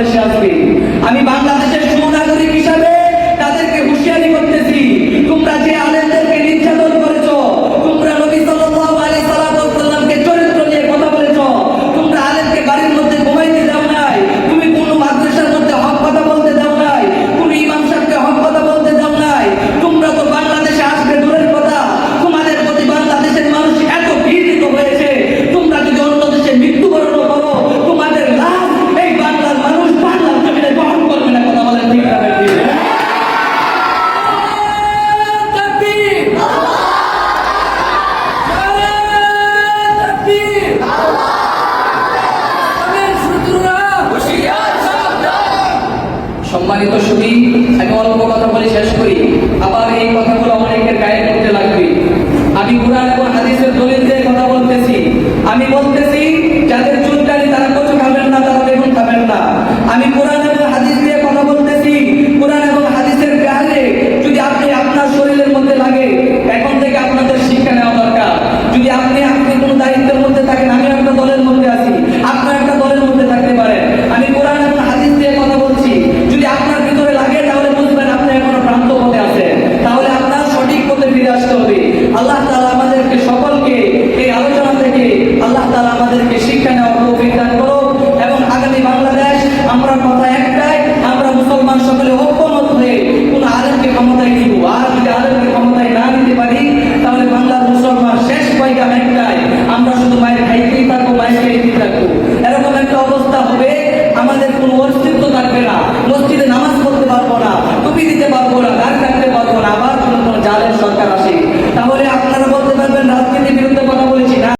Ana Jasmine. আমি অল্প কথা বলে শেষ করি। আবার এই কথাগুলো অনেকের গায়ে করতে লাগবে। আমি কোরআন এবং হাদিসের দলিল দিয়ে কথা বলতেছি। আমি বলতেছি আমাদের কোনো অস্তিত্ব থাকবে না। মসজিদে নামাজ পড়তে পারব না, টুপি দিতে পারব না, গান থাকতে পারব না, আবার কোনো কোনো জালের